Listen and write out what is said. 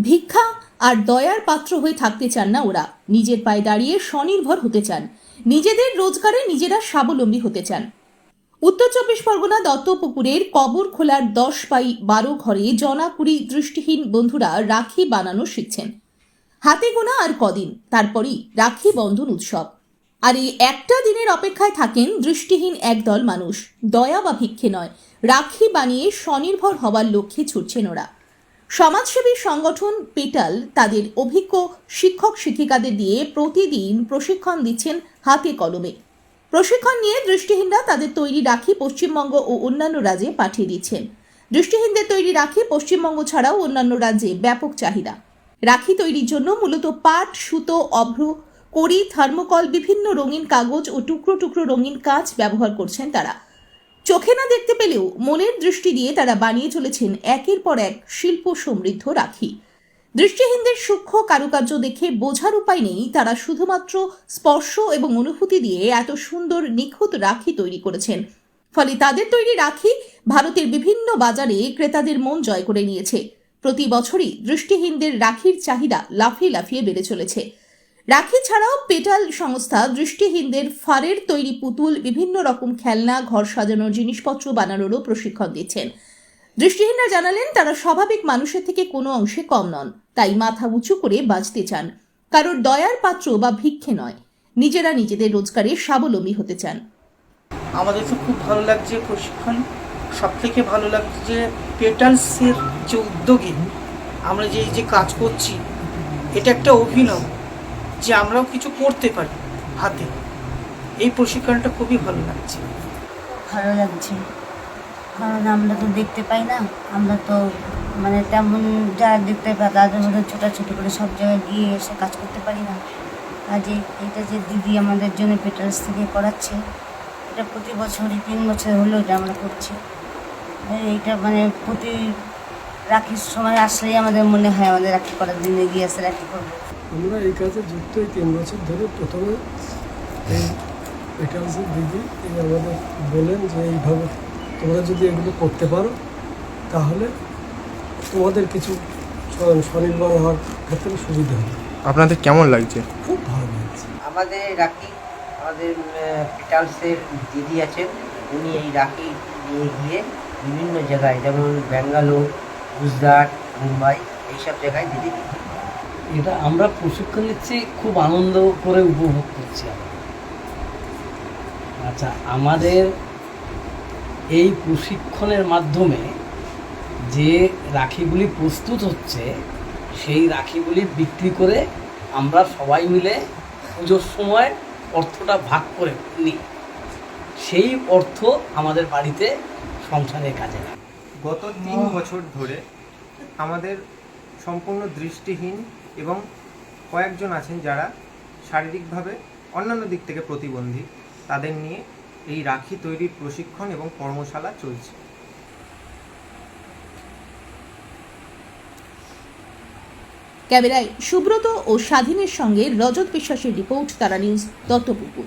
ভিক্ষা আর দয়ার পাত্র হয়ে থাকতে চান না ওরা। নিজের পায়ে দাঁড়িয়ে স্বনির্ভর হতে চান। নিজেদের রোজগারে নিজেরা স্বাবলম্বী হতে চান। উত্তর চব্বিশ পরগনা দত্তপুকুরের কবর খোলার দশ পাই বারো ঘরে জনাকুড়ি দৃষ্টিহীন বন্ধুরা রাখি বানানো শিখছেন। হাতে গোনা আর কদিন, তারপরই রাখি বন্ধন উৎসব। আর এই একটা দিনের অপেক্ষায় থাকেন দৃষ্টিহীন একদল মানুষ। দয়া বা ভিক্ষে নয়, রাখি বানিয়ে স্বনির্ভর হওয়ার লক্ষ্যে ছুটছেন ওরা। সমাজসেবী সংগঠন পেটাল তাদের অভিজ্ঞ শিক্ষক শিক্ষিকাদের দিয়ে প্রতিদিন প্রশিক্ষণ দিচ্ছেন হাতে কলমে। প্রশিক্ষণ নিয়ে দৃষ্টিহীনরা তাদের তৈরি রাখি পশ্চিমবঙ্গ ও অন্যান্য রাজ্যে পাঠিয়ে দিচ্ছেন। দৃষ্টিহীনদের তৈরি রাখি পশ্চিমবঙ্গ ছাড়াও অন্যান্য রাজ্যে ব্যাপক চাহিদা। রাখি তৈরির জন্য মূলত পাট, সুতো, অভ্র করি থার্মোকল, বিভিন্ন রঙিন কাগজ ও টুকরো টুকরো রঙিন কাঁচ ব্যবহার করছেন তারা। চোখে না দেখতে পেলেও মনের দৃষ্টি দিয়ে তারা বানিয়ে চলেছেন একের পর এক শিল্প সমৃদ্ধ রাখি। দৃষ্টিহীনদের সূক্ষ্ম কারুকার্য দেখে বোঝার উপায় নেই তারা শুধুমাত্র স্পর্শ এবং অনুভূতি দিয়ে এত সুন্দর নিখুঁত রাখি তৈরি করেছেন। ফলে তাদের তৈরি রাখি ভারতের বিভিন্ন বাজারে ক্রেতাদের মন জয় করে নিয়েছে। প্রতি বছরই দৃষ্টিহীনদের রাখির চাহিদা লাফিয়ে লাফিয়ে বেড়ে চলেছে। রাখি ছাড়াও পেটাল সংস্থা দৃষ্টিহীনদের ফারের তৈরি পুতুল, বিভিন্ন রকম খেলনা, ঘর সাজানোর জিনিসপত্র বানানোরও প্রশিক্ষণ দিচ্ছেন। দৃষ্টিহীনরা জানালেন, তারা স্বাভাবিক মানুষের থেকে কোনো অংশে কম নন, তাই মাথা উঁচু করে বাঁচতে চান। কারোর দয়ার পাত্র বা ভিক্ষে নয়, নিজেরা নিজেদের রোজগারে স্বাবলম্বী হতে চান। আমাদের তো খুব ভালো লাগছে প্রশিক্ষণ। সব থেকে ভালো লাগছে যে পেটালসের যে উদ্যোগে আমরা যে যে কাজ করছি, এটা একটা অভিনব। যে আমরাও কিছু করতে পারি হাতে। এই প্রশিক্ষণটা খুবই ভালো লাগছে। ভালো লাগছে। কারণ আমরা তো দেখতে পাই না, আমরা তো মানে তেমন যারা দেখতে পাই, তাদের মধ্যে ছোটাছুটি করে সব জায়গায় গিয়ে এসে কাজ করতে পারি না। কাজে এটা যে দিদি আমাদের জন্য পেটার্স থেকে করাচ্ছে, এটা প্রতি বছরই তিন বছর হলেও এটা আমরা করছি। এইটা মানে প্রতি রাখির সময় আসলেই আমাদের মনে হয় আমাদের রাখি করার দিন এগিয়ে আসে রাখি করব। আমরা এই কাজে যুক্ত এই তিন বছর ধরে প্রথমে এই এটালসের দিদি এই আমাদের বলেন যে এইভাবে তোমরা যদি এগুলো করতে পারো তাহলে তোমাদের কিছু স্ব- স্বনির্ভর হওয়ার ক্ষেত্রে সুবিধা হবে। আপনাদের কেমন লাগছে? খুব ভালো লাগছে। আমাদের রাখি আমাদের পিটালসের দিদি আছেন উনি এই রাখি নিয়ে গিয়ে বিভিন্ন জায়গায় যেমন ব্যাঙ্গালোর গুজরাট মুম্বাই এইসব জায়গায় দিদি। এটা আমরা প্রশিক্ষণ নিচ্ছি, খুব আনন্দ করে উপভোগ করছি আচ্ছা আমাদের এই প্রশিক্ষণের মাধ্যমে যে রাখিগুলি প্রস্তুত হচ্ছে, সেই রাখিগুলি বিক্রি করে আমরা সবাই মিলে পুজোর সময় অর্থটা ভাগ করে নিই। সেই অর্থ আমাদের বাড়িতে সংসারের কাজে লাগে। গত তিন বছর ধরে আমাদের সম্পূর্ণ দৃষ্টিহীন এবং কয়েকজন আছেন যারা শারীরিকভাবে অন্যান্য দিক থেকে প্রতিবন্ধী। তাদের নিয়ে এই রাখি তৈরির প্রশিক্ষণ এবং কর্মশালা চলছে। ক্যামেরায় সুব্রত ও স্বাধীনের সঙ্গে রজত বিশ্বাসের রিপোর্ট, তারা নিউজ দত্তপুকুর।